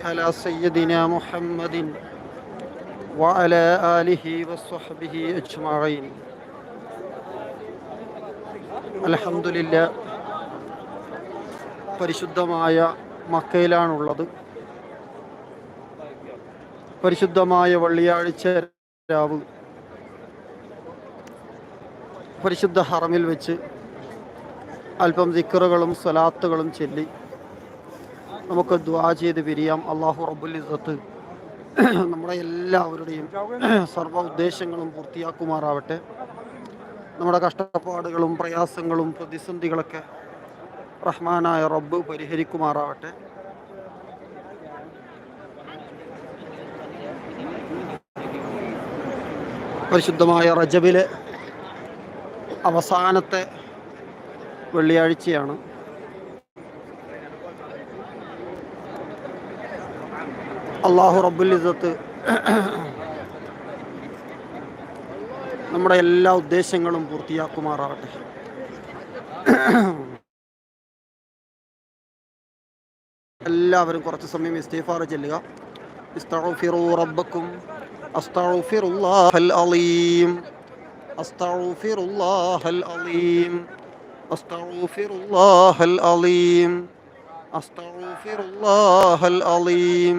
على سيدنا محمد وعلى آله وصحبه أجمعين الحمد لله പരിശുദ്ധമായ മക്കയിലാണുള്ളത് പരിശുദ്ധമായ വെള്ളിയാഴ്ച രാവ് പരിശുദ്ധ ഹറമിൽ വെച്ച് അല്പം ദിക്കറുകളും സ്വലാത്തുകളും ചൊല്ലി നമുക്ക് ദ്വാ ചെയ്ത് പിരിയാം. അള്ളാഹു റബ്ബുൽ ഇസത്ത് നമ്മുടെ എല്ലാവരുടെയും സർവ ഉദ്ദേശങ്ങളും പൂർത്തിയാക്കുമാറാവട്ടെ. നമ്മുടെ കഷ്ടപ്പാടുകളും പ്രയാസങ്ങളും പ്രതിസന്ധികളൊക്കെ റഹ്മാനായ റബ്ബ് പരിഹരിക്കുമാറാവട്ടെ. പരിശുദ്ധമായ റജബിലെ അവസാനത്തെ വെള്ളിയാഴ്ചയാണ്. അള്ളാഹു റബ്ബുൽ ഇസത്ത് നമ്മുടെ എല്ലാ ഉദ്ദേശങ്ങളും പൂർത്തിയാക്കുമാറാവട്ടെ എല്ലാവരും കുറച്ച് സമയം ഇസ്തീഫാർ ചെല്ലുക. ഇസ്തഗ്ഫിറു റബ്ബക്കും അസ്തഗ്ഫിറുല്ലാഹൽ അലീം. അസ്തഗ്ഫിറുല്ലാഹൽ അലീം. അസ്തഗ്ഫിറുല്ലാഹൽ അലീം. അസ്തഗ്ഫിറുല്ലാഹൽ അലീം.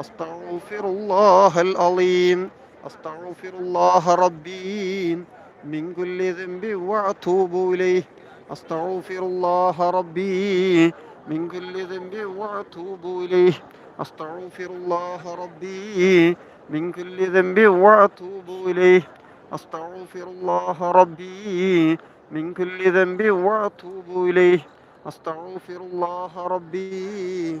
أستغفر الله ربي من كل ذنب وأتوب إليه. أستغفر الله ربي من كل ذنب وأتوب إليه. أستغفر الله ربي من كل ذنب وأتوب إليه. أستغفر الله ربي من كل ذنب وأتوب إليه. أستغفر الله ربي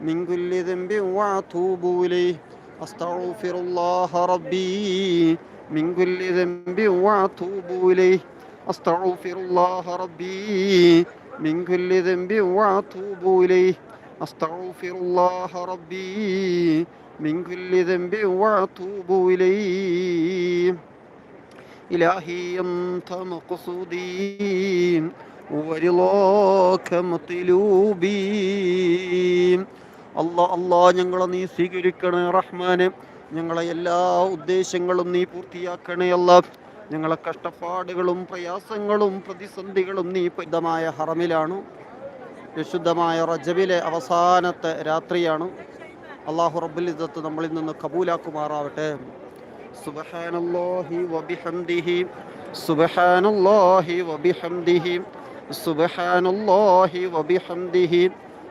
من كل ذنب وأتوب إليه. أستغفر الله ربي. من كل ذنب وأتوب إليه. أستغفر الله ربي. من كل ذنب وأتوب إليه. أستغفر الله ربي. من كل ذنب وأتوب إليه. إلهي أنت مقصودي. ورضاك مطلوبي. അല്ലാ അല്ലാ ഞങ്ങളെ നീ സ്വീകരിക്കണേ റഹ്മാനെ. ഞങ്ങളെ എല്ലാ ഉദ്ദേശങ്ങളും നീ പൂർത്തിയാക്കണേ അല്ല. ഞങ്ങളെ കഷ്ടപ്പാടുകളും പ്രയാസങ്ങളും പ്രതിസന്ധികളും നീ പരിതമായ ഹറമിലാണ്. വിശുദ്ധമായ റജബിലെ അവസാനത്തെ രാത്രിയാണ്. അള്ളാഹു റബ്ബുൽ ഇസ്സത്ത് നമ്മളിൽ നിന്ന് കബൂലാക്കുമാറാവട്ടെ. സുബ്ഹാനല്ലാഹി വബിഹംദിഹി സുബ്ഹാനല്ലാഹി വബിഹംദിഹി സുബ്ഹാനല്ലാഹി വബിഹംദിഹി.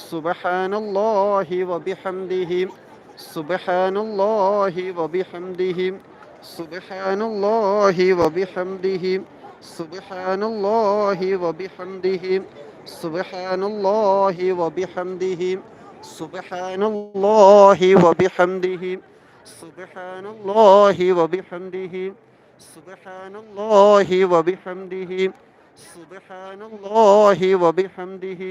സുബഹാനല്ലാഹി വബിഹംദിഹി സുബഹാനല്ലാഹി വബിഹംദിഹി സുബഹാനല്ലാഹി വബിഹംദിഹി സുബഹാനല്ലാഹി വബിഹംദിഹി സുബഹാനല്ലാഹി വബിഹംദിഹി സുബഹാനല്ലാഹി വബിഹംദിഹി സുബഹാനല്ലാഹി വബിഹംദിഹി സുബഹാനല്ലാഹി വബിഹംദിഹി സുബഹാനല്ലാഹി വബിഹംദിഹി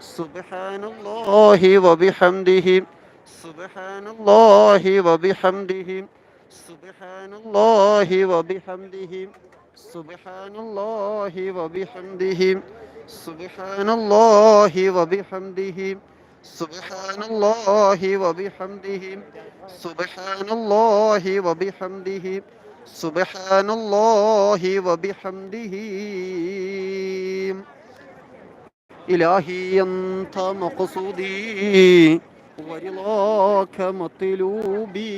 സുബ്ഹാനല്ലാഹി വബിഹംദിഹി സുബ്ഹാനല്ലാഹി വബിഹംദിഹി സുബ്ഹാനല്ലാഹി വബിഹംദിഹി സുബ്ഹാനല്ലാഹി വബിഹംദിഹി സുബ്ഹാനല്ലാഹി വബിഹംദിഹി സുബ്ഹാനല്ലാഹി വബിഹംദിഹി സുബ്ഹാനല്ലാഹി വബിഹംദിഹി إلهي أنت مقصودي ورضاك مطلوبي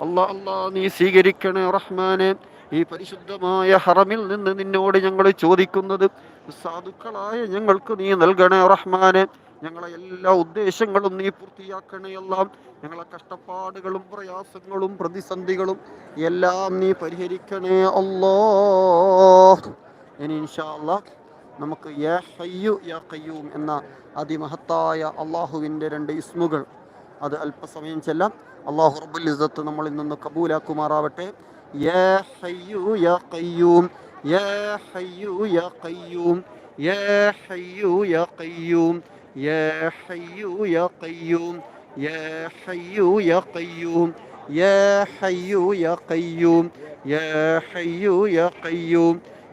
അല്ലാ അല്ലാ നീ സ്വീകരിക്കണേ റഹ്മാനെ ഈ പരിശുദ്ധമായ ഹറമിൽ നിന്ന് നിന്നോട് ഞങ്ങൾ ചോദിക്കുന്നത് സാധുക്കളായ ഞങ്ങൾക്ക് നീ നൽകണേ റഹ്മാനെ ഞങ്ങളെ എല്ലാ ഉദ്ദേശങ്ങളും നീ പൂർത്തിയാക്കണേ എല്ലാം ഞങ്ങളെ കഷ്ടപ്പാടുകളും പ്രയാസങ്ങളും പ്രതിസന്ധികളും എല്ലാം നീ പരിഹരിക്കണേ അല്ലോ ഇനി ഇൻഷാ അല്ലാ നമുക്ക് യാ ഹയ്യു യാ കയ്യൂം എന്ന അതിമഹത്തായ അള്ളാഹുവിന്റെ രണ്ട് ഇസ്മുകൾ അത് അല്പസമയം ചെല്ലാം. അള്ളാഹു റബ്ബുൽ ഇസത്ത് നമ്മളിൽ നിന്ന് കബൂലാക്കുമാറാവട്ടെ. യാ ഹയ്യു യാ കയ്യൂം യാ ഹയ്യു യാ കയ്യൂം യാ ഹയ്യു യാ കയ്യൂം യാ ഹയ്യു യാ കയ്യൂം യാ ഹയ്യു യാ കയ്യൂം യാ ഹയ്യു യാ കയ്യൂം യാ ഹയ്യു യാ ഖയ്യൂം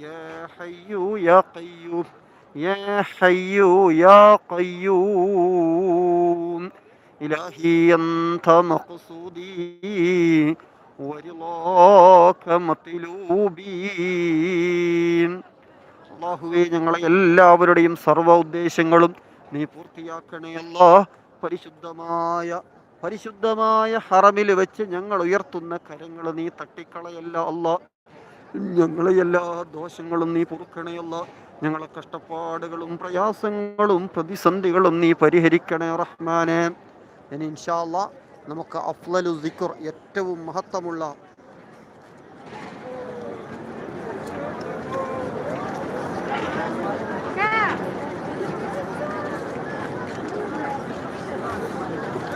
يا حي يا قيوم يا حي يا قيوم إلهي أنت مقصودي ورضاك مطلوبي അള്ളാഹുവെ ഞങ്ങളെ എല്ലാവരുടെയും സർവ്വ ഉദ്ദേശങ്ങളും നീ പൂർത്തിയാക്കണേ അല്ലാ പരിശുദ്ധമായ പരിശുദ്ധമായ ഹറമിൽ വെച്ച് ഞങ്ങൾ ഉയർത്തുന്ന കരങ്ങൾ നീ തട്ടിക്കളയല്ല അല്ലാ ഞങ്ങളെ എല്ലാ ദോഷങ്ങളും നീ പൊറുക്കണയല്ല ഞങ്ങളെ കഷ്ടപ്പാടുകളും പ്രയാസങ്ങളും പ്രതിസന്ധികളും നീ പരിഹരിക്കണേ റഹ്മാനെ. ഇനി ഇൻഷാല്ല നമുക്ക് അഫ്ലലു സിക്കുർ ഏറ്റവും മഹത്വമുള്ള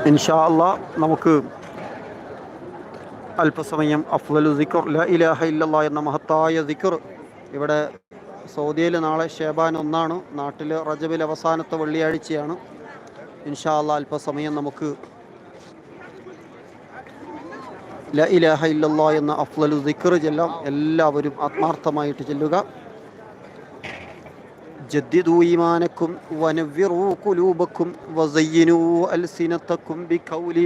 ഇൻഷാല്ല നമുക്ക് അല്പസമയം അഫ്വലു ദിക്കുർ ല ഇലാഹ ഇല്ലല്ല എന്ന മഹത്തായ ദിക്കുർ ഇവിടെ സൗദിയിൽ നാളെ ഷേബാൻ ഒന്നാണ്. നാട്ടിൽ റജബിൽ അവസാനത്തെ വെള്ളിയാഴ്ചയാണ്. ഇൻഷാല്ല അല്പസമയം നമുക്ക് ല ഇലാഹ ഇല്ലല്ല എന്ന അഫ്ലലു ദിക്കുർ ചെല്ലാം. എല്ലാവരും ആത്മാർത്ഥമായിട്ട് ചെല്ലുക. ജദ്ദിദു വനവ്യറൂ കുലൂബക്കും വസയ്യനൂ അൽസിനത്തക്കും ബിഖൗലി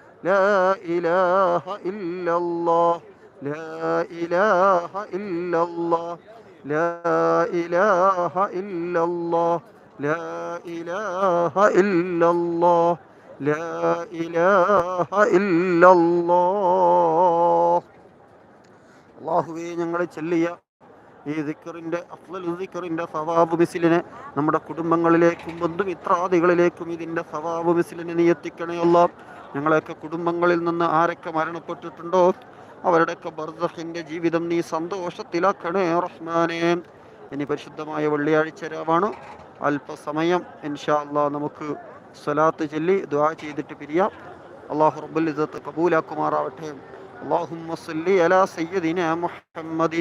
لا إله إلا الله لا إله إلا الله لا إله إلا الله لا إله إلا الله لا إله إلا الله അള്ളാഹുവേ ഞങ്ങളെ ചെല്ലിയ ഈ ദിക്കറിൻ്റെ അഫ്ലൽ ദിക്കറിൻ്റെ സവാബ് മിസിലിനെ നമ്മുടെ കുടുംബങ്ങളിലേക്കും ബന്ധുമിത്രാദികളിലേക്കും ഇതിൻ്റെ സവാബ് മിസിലിനെ നീ എത്തിക്കണേ അല്ല ഞങ്ങളെയൊക്കെ കുടുംബങ്ങളിൽ നിന്ന് ആരൊക്കെ മരണപ്പെട്ടിട്ടുണ്ടോ അവരുടെയൊക്കെ ബർദഹിൻ്റെ ജീവിതം നീ സന്തോഷത്തിലാക്കണേ റഹ്മാനെ ഇനി പരിശുദ്ധമായ വെള്ളിയാഴ്ച രാവാണ് അല്പസമയം ഇൻഷാ അല്ലാ നമുക്ക് സ്വലാത്ത് ചൊല്ലി ദുആ ചെയ്തിട്ട് പിരിയാം അള്ളാഹു റബ്ബുൽ ഇസ്സത്ത് കബൂലാക്കുമാറാവട്ടെ اللهم صل على سيدنا محمد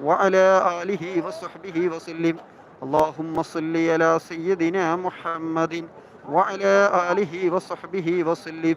وعلى آله وصحبه وسلم اللهم صل على سيدنا محمد وعلى آله وصحبه وسلم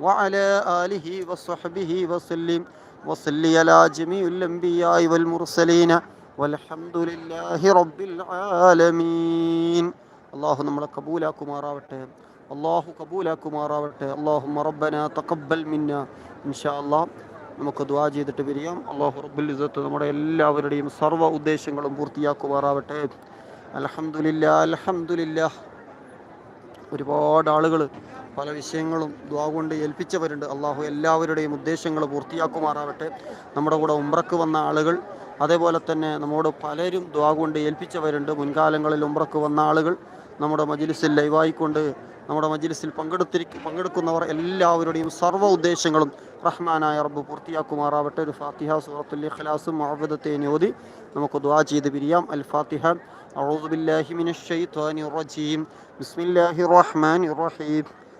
وعلى آله وصحبه وسلم وصل على جميع الأنبياء والمرسلين والحمد لله رب العالمين الله നമ്മളെ കബൂലാക്കുമാറാവട്ടെ അള്ളാഹു കബൂലാക്കുമാറാവട്ടെ അള്ളാഹുമ്മ റബ്ബന തഖബ്ബൽ മിന്ന ഇൻഷാ അല്ലാഹ് നമുക്ക് ദുആ ചെയ്തിട്ട് പിരിയാം അള്ളാഹു റബ്ബുൽ ഇസ്സത്ത് നമ്മുടെ എല്ലാവരുടെയും സർവ്വ ഉദ്ദേശങ്ങളും പൂർത്തിയാക്കുമാറാവട്ടെ അൽഹംദുലില്ലാ അൽഹംദുലില്ലാ ഒരുപാട് ആളുകൾ പല വിഷയങ്ങളും ദ്വാ കൊണ്ട് ഏൽപ്പിച്ചവരുണ്ട്. അള്ളാഹു എല്ലാവരുടെയും ഉദ്ദേശങ്ങൾ പൂർത്തിയാക്കുമാറാവട്ടെ. നമ്മുടെ കൂടെ ഉംറക്ക് വന്ന ആളുകൾ അതേപോലെ തന്നെ നമ്മോട് പലരും ദ്വാ കൊണ്ട് ഏൽപ്പിച്ചവരുണ്ട്. മുൻകാലങ്ങളിൽ ഉംറക്ക് വന്ന ആളുകൾ നമ്മുടെ മജിലിസിൽ ലൈവായിക്കൊണ്ട് നമ്മുടെ മജിലിസിൽ പങ്കെടുത്തിരി പങ്കെടുക്കുന്നവർ എല്ലാവരുടെയും സർവ ഉദ്ദേശങ്ങളും റഹ്മാനായ റബ്ബ് പൂർത്തിയാക്കുമാറാവട്ടെ. ഒരു ഫാത്തിഹ സൂറത്തുൽ ഖലാസും മഹബദത്തെ ഓതി നമുക്ക് ദുആ ചെയ്ത് പിരിയാം. അൽ ഫാത്തിഹ അഊദു ബില്ലാഹി മിനശ് ശൈത്വാനിർ റജീം. ബിസ്മില്ലാഹിർ റഹ്മാനിർ റഹീം.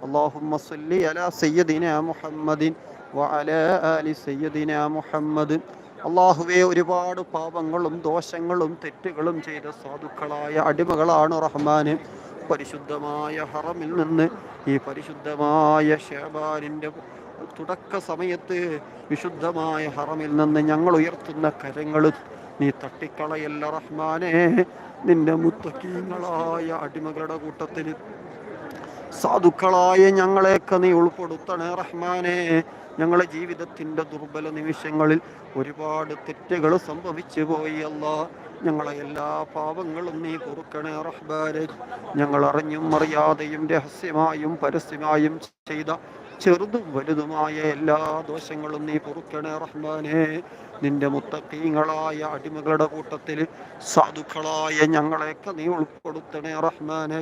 اللهم صل على سيدنا محمد وعلى آل سيدنا محمد അള്ളാഹുവെ ഒരുപാട് പാപങ്ങളും ദോഷങ്ങളും തെറ്റുകളും ചെയ്ത സാധുക്കളായ അടിമകളാണ് റഹ്മാന് പരിശുദ്ധമായ ഹറമിൽ നിന്ന് ഈ പരിശുദ്ധമായ ഷേബാനിൻ്റെ തുടക്ക സമയത്ത് വിശുദ്ധമായ ഹറമിൽ നിന്ന് ഞങ്ങൾ ഉയർത്തുന്ന കരങ്ങൾ നീ തട്ടിക്കളയല്ല റഹ്മാനെ നിന്റെ മുത്തക്കീങ്ങളായ അടിമകളുടെ കൂട്ടത്തിൽ സാധുക്കളായ ഞങ്ങളെയൊക്കെ നീ ഉൾപ്പെടുത്തണേ റഹ്മാനെ. ഞങ്ങളെ ജീവിതത്തിന്റെ ദുർബല നിമിഷങ്ങളിൽ ഒരുപാട് തെറ്റുകൾ സംഭവിച്ചു പോയി അല്ല. ഞങ്ങളെ എല്ലാ പാപങ്ങളും നീ കുറുക്കണേ റഹ്ബാനെ ഞങ്ങൾ അറിഞ്ഞും അറിയാതെയും രഹസ്യമായും പരസ്യമായും ചെയ്ത ചെറുതും വലുതുമായ എല്ലാ ദോഷങ്ങളും നീ പൊറുക്കണേ റഹ്മാനെ. നിന്റെ മുത്തക്കീങ്ങളായ അടിമകളുടെ കൂട്ടത്തിൽ സാധുക്കളായ ഞങ്ങളെയൊക്കെ നീ ഉൾപ്പെടുത്തണേ റഹ്മാനെ.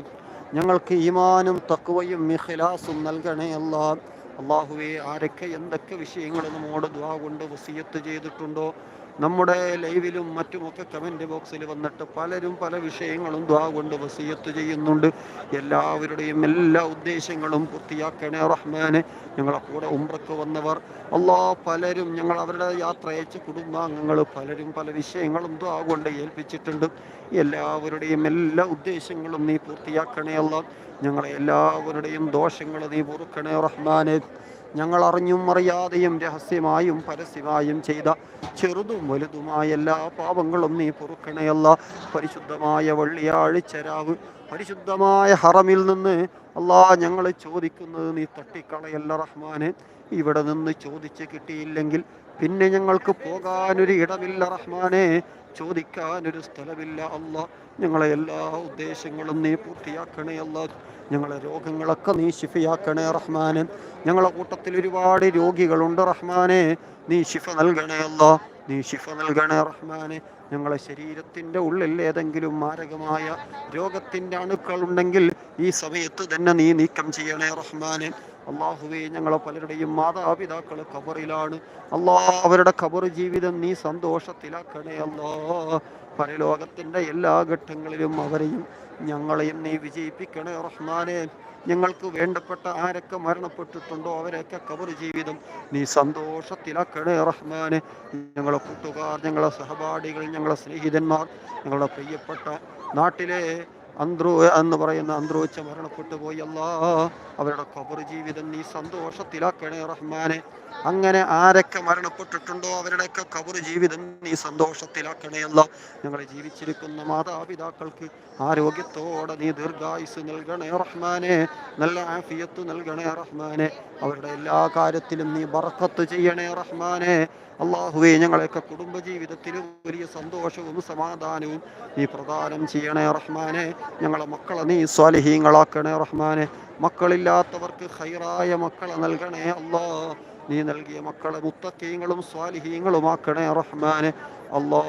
ഞങ്ങൾക്ക് ഈമാനും തക്കുവയും മിഖിലാസും നൽകണേ അള്ളാഹ് അള്ളാഹുവെ ആരൊക്കെ എന്തൊക്കെ വിഷയങ്ങൾ നമ്മോട് ദ്വാ കൊണ്ട് വസീയത്ത് ചെയ്തിട്ടുണ്ടോ? നമ്മുടെ ലൈവിലും മറ്റുമൊക്കെ കമന്റ് ബോക്സിൽ വന്നിട്ട് പലരും പല വിഷയങ്ങളും ദ്വാ കൊണ്ട് വസീയത്ത് ചെയ്യുന്നുണ്ട്. എല്ലാവരുടെയും എല്ലാ ഉദ്ദേശങ്ങളും പൂർത്തിയാക്കണേ റഹ്മാനെ. ഞങ്ങളെ കൂടെ ഉംറക്ക് വന്നവർ അള്ളാ പലരും ഞങ്ങൾ അവരുടെ യാത്ര അയച്ച കുടുംബാംഗങ്ങൾ പലരും പല വിഷയങ്ങളും ദ്വാ കൊണ്ട് ഏൽപ്പിച്ചിട്ടുണ്ട്. എല്ലാവരുടെയും എല്ലാ ഉദ്ദേശങ്ങളും നീ പൂർത്തിയാക്കണേ അല്ല. ഞങ്ങളെ എല്ലാവരുടെയും ദോഷങ്ങൾ നീ പൊറുക്കണേ റഹ്മാനെ. ഞങ്ങൾ അറിഞ്ഞും അറിയാതെയും രഹസ്യമായും പരസ്യമായും ചെയ്ത ചെറുതും വലുതുമായ എല്ലാ പാപങ്ങളും നീ പൊറുക്കണയല്ല. പരിശുദ്ധമായ വെള്ളിയാഴ്ച രാവ് പരിശുദ്ധമായ ഹറമിൽ നിന്ന് അല്ലാ ഞങ്ങൾ ചോദിക്കുന്നത് നീ തട്ടിക്കളയല്ല റഹ്മാനെ. ഇവിടെ നിന്ന് ചോദിച്ച് കിട്ടിയില്ലെങ്കിൽ പിന്നെ ഞങ്ങൾക്ക് പോകാനൊരു ഇടമില്ല റഹ്മാനെ. ചോദിക്കാനൊരു സ്ഥലമില്ല അല്ല. ഞങ്ങളെ എല്ലാ ഉദ്ദേശങ്ങളും നീ പൂർത്തിയാക്കണേ അല്ല ഞങ്ങളെ രോഗങ്ങളൊക്കെ നീ ശിഫയാക്കണേ റഹ്മാനെ. ഞങ്ങളെ കൂട്ടത്തിൽ ഒരുപാട് രോഗികളുണ്ട് റഹ്മാനെ. നീ ശിഫ നൽകണേ അല്ലോ. നീ ശിഫ നൽകണേ റഹ്മാനെ. ഞങ്ങളെ ശരീരത്തിന്റെ ഉള്ളിൽ ഏതെങ്കിലും മാരകമായ രോഗത്തിന്റെ അണുക്കൾ ഉണ്ടെങ്കിൽ ഈ സമയത്ത് തന്നെ നീ നീക്കം ചെയ്യണേ റഹ്മാനെ. അള്ളാഹുവേ ഞങ്ങളെ പലരുടെയും മാതാപിതാക്കൾ ഖബറിലാണ്. അള്ളാഹ് അവരുടെ ഖബർ ജീവിതം നീ സന്തോഷത്തിലാക്കണേ അല്ലാ. പരലോകത്തിന്റെ എല്ലാ ഘട്ടങ്ങളിലും അവരെയും ഞങ്ങളെയും നീ വിജയിപ്പിക്കണേ റഹ്മാനെ. ഞങ്ങൾക്ക് വേണ്ടപ്പെട്ട ആരൊക്കെ മരണപ്പെട്ടിട്ടുണ്ടോ അവരൊക്കെ കബർ ജീവിതം നീ സന്തോഷത്തിലാക്കണേ റഹ്മാനെ. ഞങ്ങളെ കൂട്ടുകാർ ഞങ്ങളെ സഹപാഠികൾ ഞങ്ങളെ സ്നേഹിതന്മാർ ഞങ്ങളുടെ പ്രിയപ്പെട്ട നാട്ടിലെ അന്ത്രോ എന്ന് പറയുന്ന അന്ത്രോച്ച മരണപ്പെട്ടു പോയി അല്ലാ അവരുടെ കബർ ജീവിതം നീ സന്തോഷത്തിലാക്കണേ റഹ്മാനെ. അങ്ങനെ ആരൊക്കെ മരണപ്പെട്ടിട്ടുണ്ടോ അവരുടെയൊക്കെ കബർ ജീവിതം നീ സന്തോഷത്തിലാക്കണേ അല്ല ഞങ്ങളെ ജീവിച്ചിരിക്കുന്ന മാതാപിതാക്കൾക്ക് ആരോഗ്യത്തോടെ നീ ദീർഘായുസ് നൽകണേ റഹ്മാനെ. നല്ല ആഫിയത്ത് നൽകണേ റഹ്മാനെ. അവരുടെ എല്ലാ കാര്യത്തിലും നീ ബറക്കത്ത് ചെയ്യണേ റഹ്മാനെ. അള്ളാഹുവേ ഞങ്ങളെയൊക്കെ കുടുംബജീവിതത്തിലും വലിയ സന്തോഷവും സമാധാനവും നീ പ്രദാനം ചെയ്യണേ റഹ്മാനെ. ഞങ്ങളെ മക്കളെ നീ സ്വാലിഹീങ്ങളാക്കണേ റഹ്മാനെ. മക്കളില്ലാത്തവർക്ക് ഹൈറായ മക്കളെ നൽകണേ അല്ലാ നീ നൽകിയ മക്കളെ മുത്തക്കീങ്ങളും സ്വാലിഹീങ്ങളുമാക്കണേ റഹ്മാനെ. അല്ലാ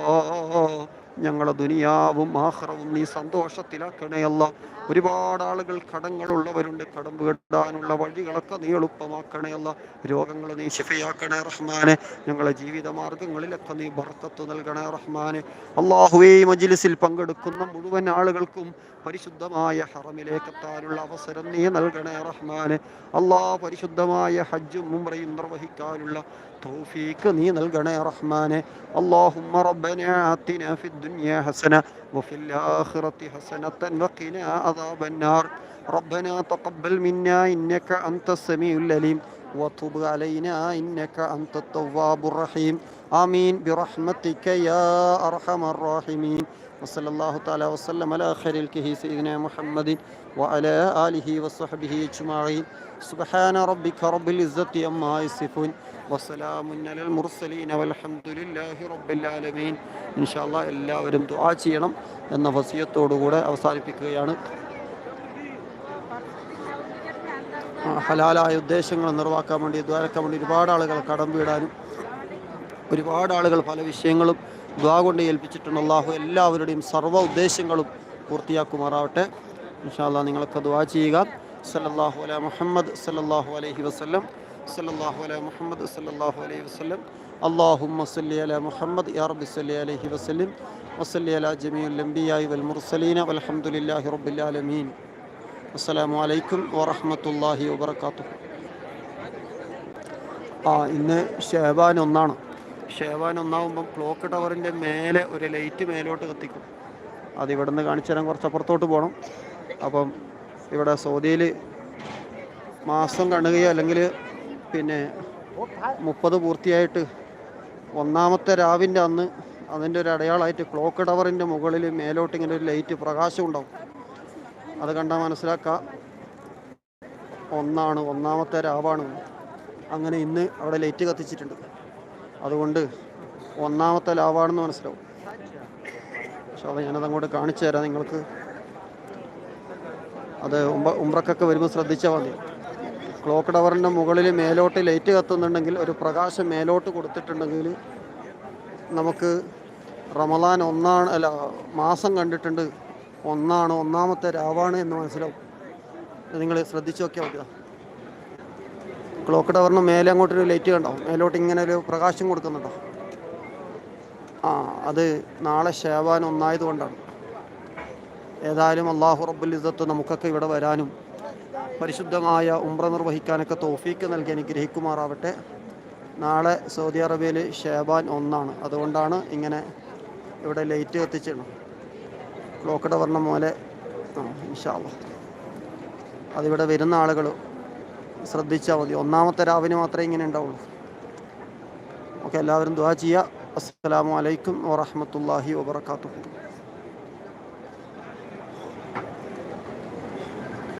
ഞങ്ങളെ ദുനിയാവും ആഹ്റവും നീ സന്തോഷത്തിലാക്കണേ അല്ല ഒരുപാട് ആളുകൾ കടങ്ങളുള്ളവരുണ്ട്. കടം വീട്ടാനുള്ള വഴികളൊക്കെ നീ എളുപ്പമാക്കണേ അല്ല രോഗങ്ങൾ നീ ശിഫയാക്കണേ റഹ്മാനെ. ഞങ്ങളെ ജീവിത മാർഗങ്ങളിലൊക്കെ നീ ബർക്കത്ത് നൽകണേ റഹ്മാനെ. അള്ളാഹുവേ മജിലിസിൽ പങ്കെടുക്കുന്ന മുഴുവൻ ആളുകൾക്കും പരിശുദ്ധമായ ഹറമിലേക്ക് എത്താനുള്ള അവസരം നീ നൽകണേ റഹ്മാനെ. അള്ളാഹ് പരിശുദ്ധമായ ഹജ്ജും മുംറയും നിർവഹിക്കാനുള്ള തൗഫീക്ക് നീ നൽകണേ റഹ്മാനെ اللهم ربنا آتنا في الدنيا حسنة وفي الآخرة حسنة وقنا عذاب النار ربنا تقبل منا إنك أنت السميع العليم وتب علينا إنك أنت التواب الرحيم آمين برحمتك يا أرحم الراحمين وصلى الله تعالى وسلم على خير الكه سيدنا محمد وعلى آله وصحبه أجمعين سبحان ربك رب العزة عما يصفون വസ്സലാമുന്നൽ എല്ലാവരും ദുആ ചെയ്യണം എന്ന വസീയത്തോടുകൂടെ അവസാനിപ്പിക്കുകയാണ്. ഹലാലായ ഉദ്ദേശങ്ങൾ നിറവാക്കാൻ വേണ്ടി ദ്വാരക്കാൻ വേണ്ടി ഒരുപാട് ആളുകൾ കടം വീടാനും ഒരുപാട് ആളുകൾ പല വിഷയങ്ങളും ദ്വാ കൊണ്ട് ഏൽപ്പിച്ചിട്ടുണ്ട്. അള്ളാഹു എല്ലാവരുടെയും സർവ ഉദ്ദേശങ്ങളും പൂർത്തിയാക്കുമാറാവട്ടെ. ഇൻഷാല്ല നിങ്ങളൊക്കെ ദ്വാ ചെയ്യുക. സല്ലാഹു അല മുഹമ്മദ് സല്ലാഹു അലഹി വസ്ലം സല്ലാഹു അല മുഹമ്മദ് സല്ലാഹു അലൈഹി വസ്ലം അള്ളാഹുമ്മ സല്ലി അല മുഹമ്മദ് യാ റബ്ബി സല്ലി അലൈഹി വസ്ലം വസല്ലി അല ജമീൽ അംബിയായി വൽ മുർസലീന വൽഹമുല്ലാഹി റബ്ബിലാലമീൻ അസ്സലാമു അലൈക്കും വറഹമത്തല്ലാഹി വബർക്കാത്തു ആ ഇന്ന് ഷേബാൻ ഒന്നാണ്. ഷേബാൻ ഒന്നാവുമ്പം ക്ലോക്ക് ടവറിന്റെ മേലെ ഒരു ലൈറ്റ് മേലോട്ട് കത്തിക്കും. അത് ഇവിടെ നിന്ന് കാണിച്ചു തരാൻ കുറച്ച് അപ്പുറത്തോട്ട് പോകണം അപ്പം ഇവിടെ സൗദിയിൽ മാസം കാണുകയോ അല്ലെങ്കിൽ പിന്നെ മുപ്പത് പൂർത്തിയായിട്ട് ഒന്നാമത്തെ രാവിന്റെ അന്ന് അതിന്റെ ഒരു അടയാളമായിട്ട് ക്ലോക്ക് ടവറിന്റെ മുകളിൽ മേലോട്ട് ഇങ്ങനെ ഒരു ലൈറ്റ് പ്രകാശം ഉണ്ടാവും. അത് കണ്ടാൽ മനസ്സിലാക്കാം. ഒന്നാണ് ഒന്നാമത്തെ രാവാണ്. അങ്ങനെ ഇന്ന് അവിടെ ലൈറ്റ് കത്തിച്ചിട്ടുണ്ട്. അതുകൊണ്ട് ഒന്നാമത്തെ ലാവാണെന്ന് മനസ്സിലാവും. പക്ഷെ അത് ഞാനത് അങ്ങോട്ട് കാണിച്ചു തരാം നിങ്ങൾക്ക്. അത് ഉംറ ഉംറക്കൊക്കെ വരുമ്പോൾ ശ്രദ്ധിച്ചാൽ മതി. ക്ലോക്ക് ടവറിന്റെ മുകളിൽ മേലോട്ട് ലൈറ്റ് കത്തുന്നുണ്ടെങ്കിൽ ഒരു പ്രകാശം മേലോട്ട് കൊടുത്തിട്ടുണ്ടെങ്കിൽ നമുക്ക് റമദാൻ ഒന്നാണ് അല്ല മാസം കണ്ടിട്ടുണ്ട്. ഒന്നാണ് ഒന്നാമത്തെ രാവാണ് എന്ന് മനസ്സിലാവും. നിങ്ങൾ ശ്രദ്ധിച്ചു നോക്കിയാൽ മതി ക്ലോക്ക് ടവറിന് മേലെ അങ്ങോട്ടൊരു ലൈറ്റ് കണ്ടോ? മേലോട്ട് ഇങ്ങനെ ഒരു പ്രകാശം കൊടുക്കുന്നുണ്ടോ? ആ അത് നാളെ ഷേവാൻ ഒന്നായതുകൊണ്ടാണ്. ഏതായാലും അള്ളാഹു റബ്ബുൽ ഇസത്ത് നമുക്കൊക്കെ ഇവിടെ വരാനും പരിശുദ്ധമായ ഉംറ നിർവഹിക്കാനൊക്കെ തോഫീക്ക് നൽകി അനുഗ്രഹിക്കുമാറാവട്ടെ. നാളെ സൗദി അറേബ്യയിൽ ഷേബാൻ ഒന്നാണ്. അതുകൊണ്ടാണ് ഇങ്ങനെ ഇവിടെ ലൈറ്റ് കത്തിച്ചിടണം ക്ലോക്ക് ടവറിന്റെ പോലെ ഇൻഷാല്ല അതിവിടെ വരുന്ന ആളുകൾ ശ്രദ്ധിച്ചാൽ മതി. ഒന്നാമത്തെ രാവിലെ മാത്രമേ ഇങ്ങനെ ഉണ്ടാവുള്ളൂ. ഓക്കെ എല്ലാവരും ദുവാ ചെയ്യുക. അസ്സലാമു അലൈക്കും വറഹ്മത്തുള്ളാഹി വബറകാതുഹു.